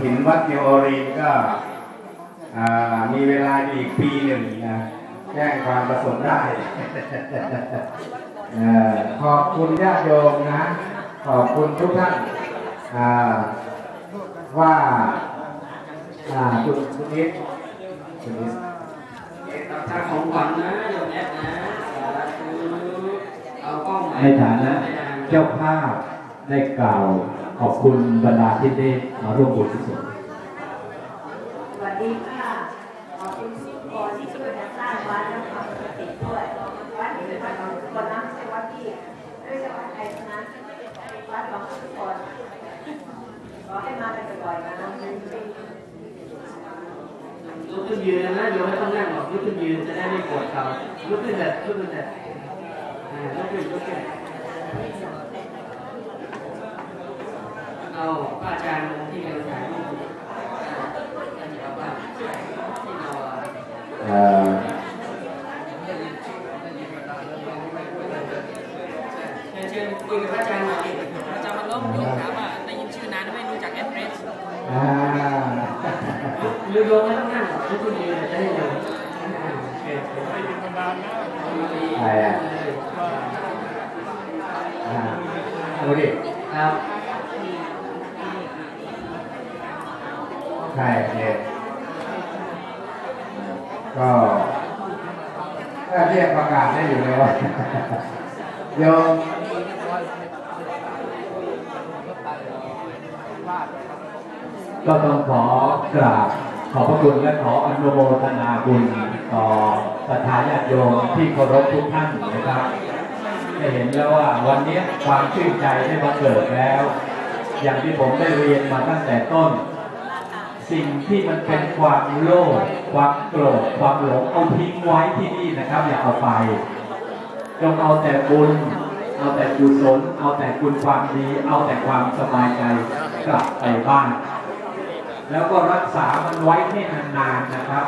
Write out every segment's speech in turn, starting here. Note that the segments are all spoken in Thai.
ถินวัดเนวอรีนก็อ่ามีเวลาอีกปีหนึ่งนะแจ้งความประสงค์ได้เอ่อขอบคุณญาติโยมนะ ขอบคุณทุกท่านอ่าว่าอ่าคุณคุณนิดคุณนิดทางของขวัญนะโยมแอดนะสาธุเอากล้องในฐานะเจ้าภาพได้กล่าว ขอบคุณบรรดาที่ได้มาร่วมบุญกุศลสวัสดีค่ะขอบคุณทุกคนที่ช่วยกันสร้างวัดและความปกติด้วยวัดนี้เป็นวัดของทุกคนนะไม่ใช่วัดที่ไม่ใช่วัดใครทั้งนั้นวัดของทุกคนขอให้มากันบ่อยๆนะลุกขึ้นยืนนะโยมไม่ต้องนั่งหรอกลุกขึ้นยืนจะได้ไม่ปวดเข่าลุกขึ้นแบบลุกขึ้นแบบอ่าลุกขึ้นลุกขึ้น เอาป้าอาจารย์ที่กำลังถ่ายรูปเอาป้าที่เราอะเอ่อเชิญเชิญคุยกับพระอาจารย์หน่อยอาจารย์มันล้มโยมถามว่าได้ยินชื่อนานไม่รู้จักแอดเรสอ่าหรือโยมไม่ต้องนั่งหรอกลุกขึ้นยืนจะได้เร็วอ่าโอเคใครอะอ่าดูดิครับ ใครเนี่ยก็ก็เรียกประกาศได้อยู่เลยว่าโยมก็ต้องขอกราบขอบพระคุณและขออนุโมทนาบุญต่อศรัทธาญาติโยมที่เคารพทุกท่านนะครับได้เห็นแล้วว่าวันนี้ความชื่นใจได้มาเกิดแล้ว อย่างที่ผมได้เรียนมาตั้งแต่ต้น สิ่งที่มันเป็นความโลภความโกรธความหลงเอาทิ้งไว้ที่นี่นะครับ อย่าเอาไปจงเอาแต่บุญ เอาแต่กุศลเอาแต่คุณความดี เอาแต่ความสบายใจกลับไปบ้าน แล้วก็รักษามันไว้ให้นานๆนะครับ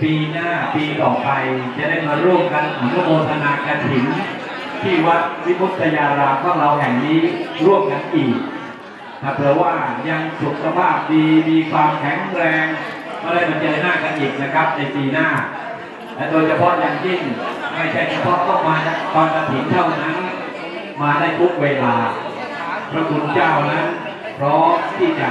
ปีหน้าปีต่อไปจะได้มาร่วมกันอนุโมทนากรถินที่วัดวิมุตตยารามของเราแห่งนี้ร่วมกันอีก ถ้าเผื่อว่ายังสุขภาพดีมีความแข็งแรงก็ได้มาเจอหน้ากันอีกนะครับ ในปีหน้า และโดยเฉพาะอย่างยิ่งไม่ใช่เฉพาะต้องมาตอนกระถิ่นเท่านั้น มาได้ทุกเวลา พระคุณเจ้านั้นพร้อมที่จะ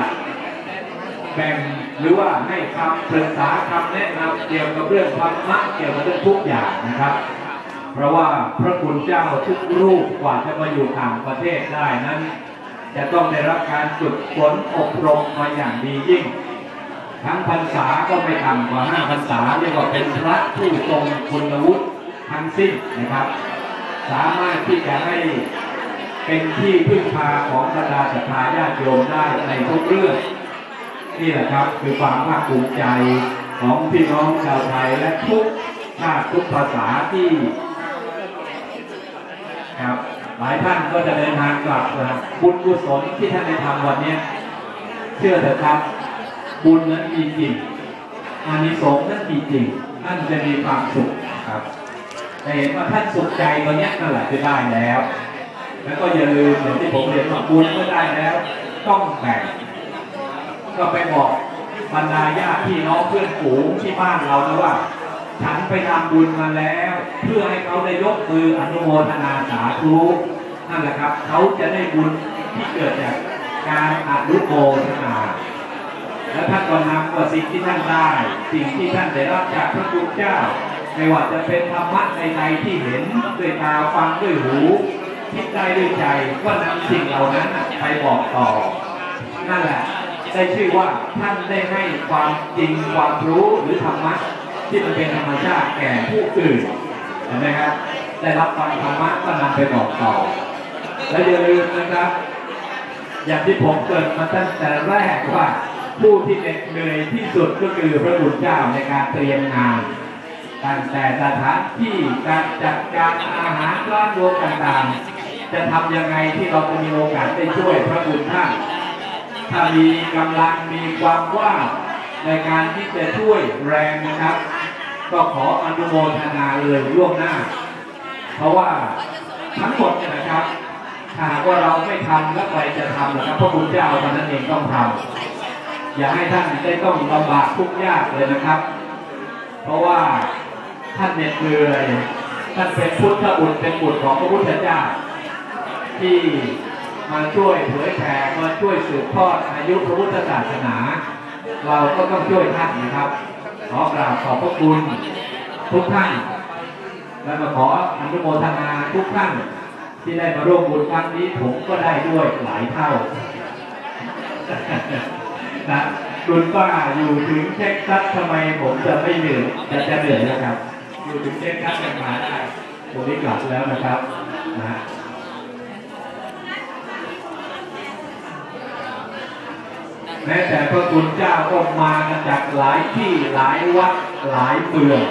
แบ่งหรือว่าให้คำปรึกษาคำแนะนำเกี่ยวกับเรื่องธรรมะเกี่ยวกับเรื่องทุกอย่างนะครับ เพราะว่าพระคุณเจ้าทุกรูปกว่าจะมาอยู่ต่างประเทศได้นั้น จะต้องได้รับการฝึกฝนอบรมมาอย่างดียิ่ง ทั้งพรรษาก็ไม่ต่ำกว่าห้าพรรษาเรียกว่าเป็นพระผู้ทรงคุณวุฒิทั้งสิ้นนะครับ สามารถที่จะให้เป็นที่พึ่งพาของบรรดาศรัทธาญาติโยมได้ในทุกเรื่องนี่แหละครับคือความภาคภูมิใจของพี่น้องชาวไทยและทุกชาติทุกภาษาที่ครับ หลายท่านก็จะเดินทางกลับนะครับบุญกุศลที่ท่านได้ทำวันนี้เชื่อเถอะครับ บุญนั้นมีจริงอานิสงส์นั้นมีจริงท่านจะมีความสุขครับแต่เห็นว่าท่านสุขใจตอนนี้นั่นแหละจะได้แล้ว แล้วก็อย่าลืมอย่างที่ผมเรียนว่าบุญเมื่อได้แล้ว ต้องแบ่งก็ไปบอกบรรดาญาติพี่น้องเพื่อนฝูงที่บ้านเรานะว่า ฉันไปทำบุญมาแล้ว เพื่อให้เขาได้ยกมืออนุโมทนาสาธุนั่นแหละครับ เขาจะได้บุญที่เกิดจากการอนุโมทนา และท่านก็นำว่าสิ่งที่ท่านได้ สิ่งที่ท่านได้รับจากพระคุณเจ้า ไม่ว่าจะเป็นธรรมะในในที่เห็นด้วยตาฟังด้วยหูคิดได้ด้วยใจก็นำสิ่งเหล่านั้นไปบอกต่อ นั่นแหละได้ชื่อว่าท่านได้ให้ความจริงความรู้หรือธรรมะ ที่มันเป็นธรรมชาติแก่ผู้อื่นเห็นไหมครับได้รับฟังธรรมะก็นำไปบอกต่อ และอย่าลืมนะครับ อย่างที่ผมเกิดมาตั้งแต่แรกว่า ผู้ที่เหน็ดเหนื่อยที่สุดก็คือพระบุญเจ้าในการเตรียมงานตั้งแต่สถานที่การจัดการอาหารร้านรวมต่างๆ จะทำยังไงที่เราจะมีโอกาสได้ช่วยพระบุญท่านถ้ามีกำลังมีความว่าง ในการที่จะช่วยแรงนะครับ ก็ขออนุโมทนาเลยล่วงหน้า เพราะว่าทั้งหมดเนี่ยนะครับหากว่าเราไม่ทำแล้วใครจะทำนะครับพระคุณเจ้าตอนนั้นเองต้องทำอย่าให้ท่านได้ต้องลำบากทุกข์ยากเลยนะครับ เพราะว่าท่านเหน็ดเหนื่อยท่านเป็นพุทธบุตรเป็นบุตรของพระพุทธเจ้า ที่มาช่วยเผยแผ่มาช่วยสืบทอดอายุพระพุทธศาสนา เราก็ต้องช่วยท่านนะครับ ขอกราบขอบพระคุณทุกท่าน และมาขออนุโมทนาทุกท่านที่ได้มาร่วมบุญครั้งนี้ผมก็ได้ด้วยหลายเท่านะคุณป้าอยู่ถึงเท็กซัสทำไมผมจะไม่เหนื่อยจะจะเหนื่อยนะครับ อยู่ถึงเท็กซัสยังมาได้ผมนี้กลับแล้วนะครับนะ แม้แต่พระคุณเจ้าก็มากันจากหลายที่หลายวัดหลายเมือง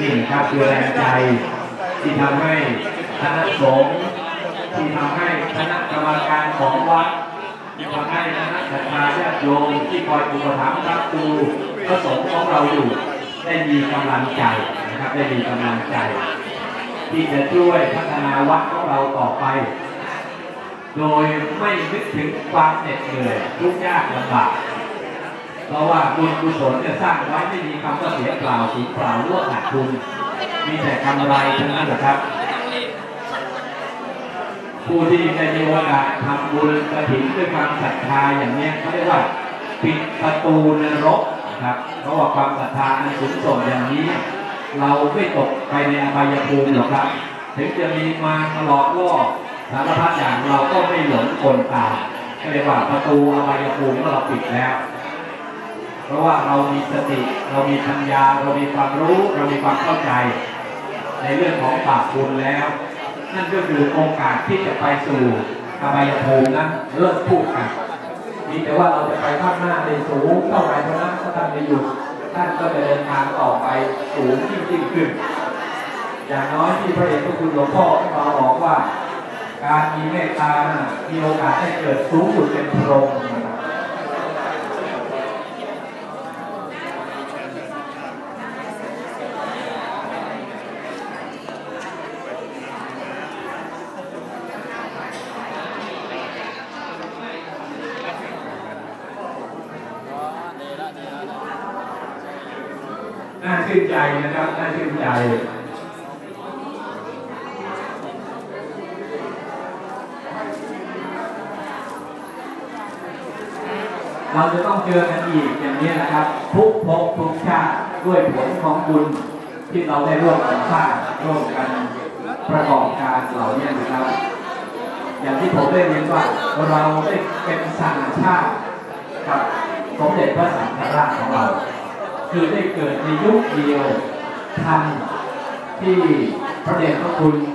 นี่ครับคือแรงใจที่ทำให้คณะสงฆ์ที่ทำให้คณะกรรมการของวัดที่ทำให้คณะศรัทธาญาติโยมที่คอยอุปถัมภ์รับครูพระสงฆ์ของเราอยู่ ได้มีกำลังใจนะครับได้มีกำลังใจ ที่จะช่วยพัฒนาวัดของเราต่อไป โดยไม่นึกถึงความเหน็ดเหนื่อยทุกข์ยากลำบากเพราะว่าบุญกุศลจะสร้างไว้ไม่มีคำว่าเสียเปล่าสูญเปล่าลวกขาดทุนมีแต่กำไรทั้งนั้นแหละครับ ผู้ที่ได้มีโอกาสทำบุญกระถิ่นด้วยความศรัทธาอย่างเนี้ยเขาเรียกว่าปิดประตูนรกนะครับเพราะว่าความศรัทธาอันสูงส่งอย่างนี้ เราไม่ตกไปในอบายภูมิหรอกครับ ถึงจะมีมาตลอดล่อ สารพัดอย่างเราก็ไม่หลงคนตาก็เรียกว่าประตูอบายภูมิเราปิดแล้ว เพราะว่าเรามีสติ เรามีปัญญา เรามีความรู้เรามีความเข้าใจ ในเรื่องของบาปบุญแล้ว นั่นก็คือโอกาสที่จะไปสู่อบายภูมินั้นเลิกพูดกันมีแต่ว่าเราจะไปข้างหน้าในสูงเท่าไรเท่านั้นถ้าท่านไม่หยุดท่านก็จะเดินทางต่อไปสูงยิ่งยิ่งขึ้น อย่างน้อยที่พระเดชพระคุณหลวงพ่อมาบอกว่า การมีเมตตานะมีโอกาสได้เกิดสูงสุดเป็นพรหมนะครับน่าชื่นใจนะครับ น่าชื่นใจ เราจะต้องเจอกันอีกอย่างนี้นะครับ ทุกภพทุกชาติด้วยผลของบุญที่เราได้ร่วมกันสร้างร่วมกันประกอบการเหล่านี้นะครับ อย่างที่ผมได้เรียนว่าเราได้เป็นสหชาติกับสมเด็จพระสังฆราชของเรา คือได้เกิดในยุคเดียวทันที่พระเดชพระคุณ